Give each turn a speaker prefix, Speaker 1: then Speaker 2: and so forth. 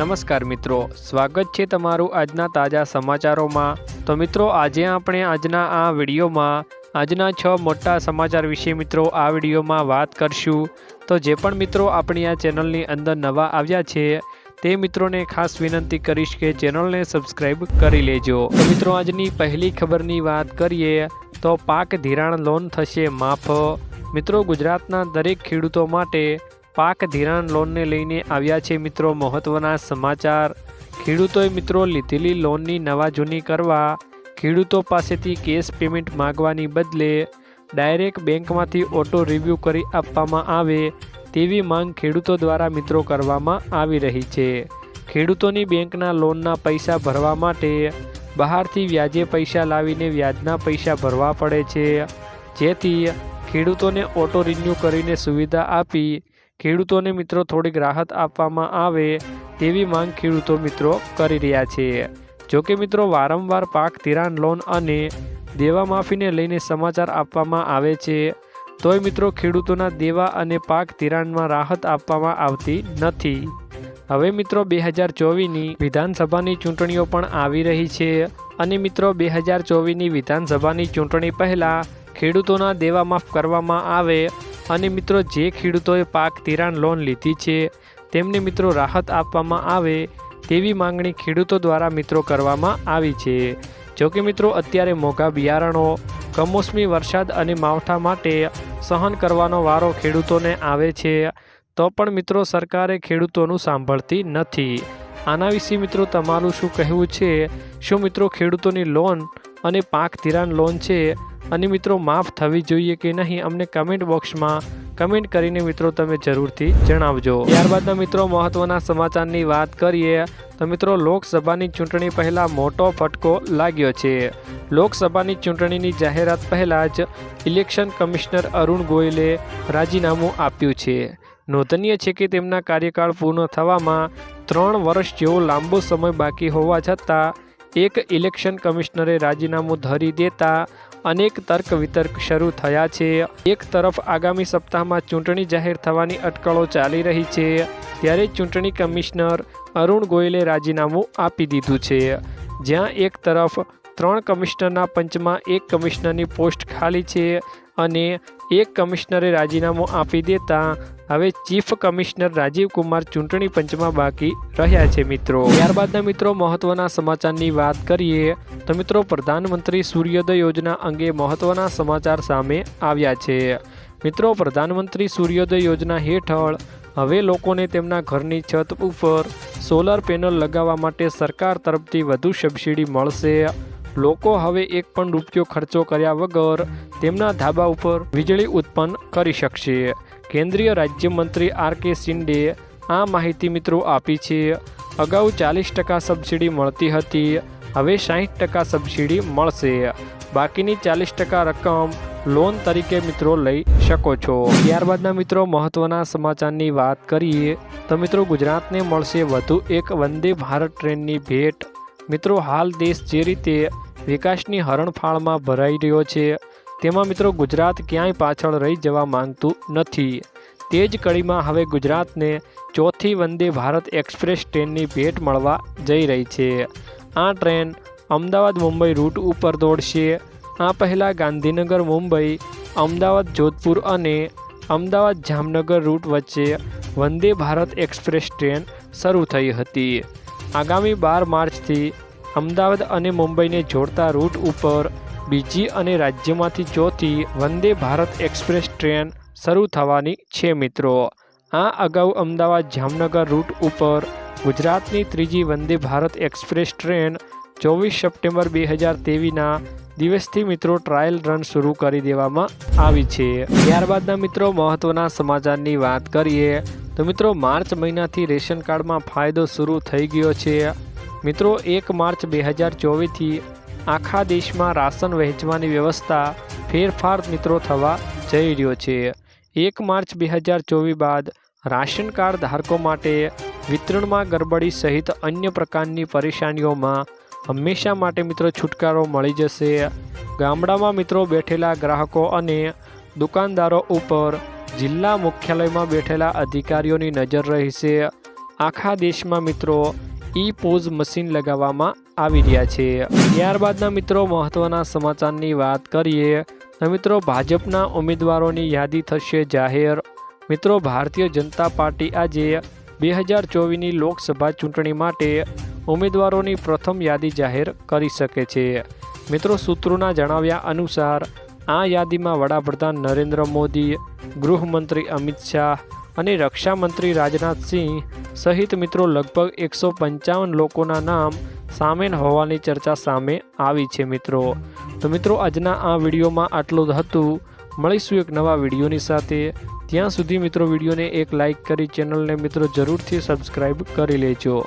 Speaker 1: નમસ્કાર મિત્રો, સ્વાગત છે તમારું આજના તાજા સમાચારોમાં. તો મિત્રો, આજે આપણે આજના આ વિડીયોમાં, આજના છ મોટા સમાચાર વિશે મિત્રો આ વિડીયોમાં વાત કરશું. તો જે પણ મિત્રો આપણી આ ચેનલની અંદર નવા આવ્યા છે, તે મિત્રોને ખાસ વિનંતી કરીશ કે ચેનલને સબસ્ક્રાઈબ કરી લેજો. તો મિત્રો, આજની પહેલી ખબરની વાત કરીએ, તો પાક ધિરાણ લોન થશે માફ. મિત્રો, ગુજરાતના દરેક ખેડૂતો માટે પાક ધિરાણ લોનને લઈને આવ્યા છે મિત્રો. મહત્વના સમાચાર. ખેડૂતોએ મિત્રો લીધેલી લોનની નવા જૂની કરવા ખેડૂતો પાસેથી કેશ પેમેન્ટ માગવાની બદલે ડાયરેક્ટ બેંકમાંથી ઓટો રિવ્યૂ કરી આપવામાં આવે તેવી માંગ ખેડૂતો દ્વારા મિત્રો કરવામાં આવી રહી છે. ખેડૂતોની બેંકના લોનના પૈસા ભરવા માટે બહારથી વ્યાજે પૈસા લાવીને વ્યાજના પૈસા ભરવા પડે છે. જેથી ખેડૂતોને ઓટો રિન્યૂ કરીને સુવિધા આપી ખેડૂતોને મિત્રો થોડીક રાહત આપવામાં આવે તેવી માંગ ખેડૂતો મિત્રો કરી રહ્યા છે. જોકે મિત્રો વારંવાર પાક ધિરાણ લોન અને દેવા માફીને લઈને સમાચાર આપવામાં આવે છે. તોય મિત્રો ખેડૂતોના દેવા અને પાક ધિરાણમાં રાહત આપવામાં આવતી નથી. હવે મિત્રો બે હજાર ચોવીસની વિધાનસભાની ચૂંટણીઓ પણ આવી રહી છે અને મિત્રો બે હજાર ચોવીસની વિધાનસભાની ચૂંટણી પહેલાં ખેડૂતોના દેવા માફ કરવામાં આવે અને મિત્રો જે ખેડૂતોએ પાક ધિરાણ લોન લીધી છે, તેમને મિત્રો રાહત આપવામાં આવે તેવી માંગણી ખેડૂતો દ્વારા મિત્રો કરવામાં આવી છે. જોકે મિત્રો, અત્યારે મોંઘા બિયારણો, કમોસમી વરસાદ અને માવઠા માટે સહન કરવાનો વારો ખેડૂતોને આવે છે, તો પણ મિત્રો સરકારે ખેડૂતોનું સાંભળતી નથી. આના વિશે મિત્રો તમારું શું કહેવું છે? શું મિત્રો ખેડૂતોની લોન અને પાક ધિરાણ લોન છે અને મિત્રો માફ થવી જોઈએ કે નહીં, અમને કમેન્ટ બોક્સમાં કમેન્ટ કરીને મિત્રો તમે જરૂરથી જણાવજો. ત્યારબાદના મિત્રો મહત્વના સમાચારની વાત કરીએ, તો મિત્રો લોકસભાની ચૂંટણી પહેલાં મોટો ફટકો લાગ્યો છે. લોકસભાની ચૂંટણીની જાહેરાત પહેલાં જ ઇલેક્શન કમિશનર અરુણ ગોયલે રાજીનામું આપ્યું છે. નોંધનીય છે કે તેમના કાર્યકાળ પૂર્ણ થવામાં ત્રણ વર્ષ જેવો લાંબો સમય બાકી હોવા છતાં, એક ઇલેક્શન કમિશનરે રાજીનામું ધરી દેતા અનેક તર્ક વિતર્ક શરૂ થયા છે. એક તરફ આગામી સપ્તાહમાં ચૂંટણી જાહેર થવાની અટકળો ચાલી રહી છે, ત્યારે ચૂંટણી કમિશનર અરુણ ગોયલે રાજીનામું આપી દીધું છે. જ્યાં એક તરફ ત્રણ કમિશનરના પંચમાં એક કમિશનરની પોસ્ટ ખાલી છે અને એક કમિશનરે રાજીનામું આપી દેતા હવે ચીફ કમિશનર રાજીવ કુમાર ચૂંટણી પંચમાં બાકી રહ્યા છે મિત્રો. ત્યારબાદના મિત્રો મહત્વના સમાચારની વાત કરીએ તો મિત્રો પ્રધાનમંત્રી સૂર્યોદય યોજના અંગે મહત્વના સમાચાર સામે આવ્યા છે. મિત્રો પ્રધાનમંત્રી સૂર્યોદય યોજના હેઠળ હવે લોકોને તેમના ઘરની છત ઉપર સોલર પેનલ લગાવવા માટે સરકાર તરફથી વધુ સબસિડી મળશે. લોકો હવે એક પણ રૂપિયો ખર્ચો કર્યા વગર તેમના ધાબા ઉપર વીજળી ઉત્પન્ન કરી શકશે. કેન્દ્રીય રાજ્યમંત્રી આર કે શિંડે આ માહિતી મિત્રો આપી છે. અગાઉ ચાલીસ ટકા સબસિડી મળતી હતી, હવે સાહીઠ ટકા સબસિડી મળશે. બાકીની ચાલીસ ટકા રકમ લોન તરીકે મિત્રો લઈ શકો છો. ત્યારબાદના મિત્રો મહત્વના સમાચારની વાત કરીએ, તો મિત્રો ગુજરાતને મળશે વધુ એક વંદે ભારત ટ્રેનની ભેટ. મિત્રો હાલ દેશ જે રીતે વિકાસની હરણફાળમાં ભરાઈ રહ્યો છે તેમાં મિત્રો ગુજરાત ક્યાંય પાછળ રહી જવા માંગતું નથી. તે જ કડીમાં હવે ગુજરાતને ચોથી વંદે ભારત એક્સપ્રેસ ટ્રેનની ભેટ મળવા જઈ રહી છે. આ ટ્રેન અમદાવાદ મુંબઈ રૂટ ઉપર દોડશે. આ પહેલાં ગાંધીનગર મુંબઈ, અમદાવાદ જોધપુર અને અમદાવાદ જામનગર રૂટ વચ્ચે વંદે ભારત એક્સપ્રેસ ટ્રેન શરૂ થઈ હતી. આગામી બાર માર્ચથી અમદાવાદ અને મુંબઈને જોડતા રૂટ ઉપર બીજી અને રાજ્યમાંથી ચોથી વંદે ભારત એક્સપ્રેસ ટ્રેન શરૂ થવાની છે મિત્રો. આ અગાઉ અમદાવાદ જામનગર રૂટ ઉપર ગુજરાતની ત્રીજી વંદે ભારત એક્સપ્રેસ ટ્રેન ચોવીસ સપ્ટેમ્બર બે હજાર તેવીના દિવસથી મિત્રો ટ્રાયલ રન શરૂ કરી દેવામાં આવી છે. ત્યારબાદના મિત્રો મહત્વના સમાચારની વાત કરીએ, તો મિત્રો માર્ચ મહિનાથી રેશન કાર્ડમાં ફાયદો શરૂ થઈ ગયો છે. મિત્રો એક માર્ચ બે હજાર ચોવીસથી આખા દેશમાં રાશન વહેંચવાની વ્યવસ્થા ફેરફાર મિત્રો થવા જઈ રહ્યો છે. એક માર્ચ બે હજાર ચોવીસ બાદ રાશન કાર્ડ ધારકો માટે વિતરણમાં ગરબડી સહિત અન્ય પ્રકારની પરેશાનીઓમાં હંમેશા માટે મિત્રો છુટકારો મળી જશે. ગામડામાં મિત્રો બેઠેલા ગ્રાહકો અને દુકાનદારો ઉપર જિલ્લા મુખ્યાલયમાં બેઠેલા અધિકારીઓની નજર રહેશે. આખા દેશમાં મિત્રો ઈ પોઝ મશીન લગાવવામાં આવી રહ્યા છે. ત્યારબાદના મિત્રો મહત્વના સમાચારની વાત કરીએ મિત્રો ભાજપના ઉમેદવારોની યાદી થશે જાહેર. મિત્રો, ભારતીય જનતા પાર્ટી આજે બે હજાર ચોવીસની લોકસભા ચૂંટણી માટે ઉમેદવારોની પ્રથમ યાદી જાહેર કરી શકે છે. મિત્રો, સૂત્રોના જણાવ્યા અનુસાર, આ યાદીમાં વડાપ્રધાન નરેન્દ્ર મોદી, ગૃહમંત્રી અમિત શાહ અને રક્ષામંત્રી રાજનાથસિંહ સહિત મિત્રો લગભગ એકસો પંચાવન લોકોના નામ સામેલ હોવાની ચર્ચા સામે આવી છે મિત્રો. તો મિત્રો, આજના આ વિડીયોમાં આટલું જ હતું. મળીશું એક નવા વિડીયોની સાથે. ત્યાં સુધી મિત્રો વિડીયોને એક લાઇક કરી ચેનલને મિત્રો જરૂરથી સબસ્ક્રાઈબ કરી લેજો.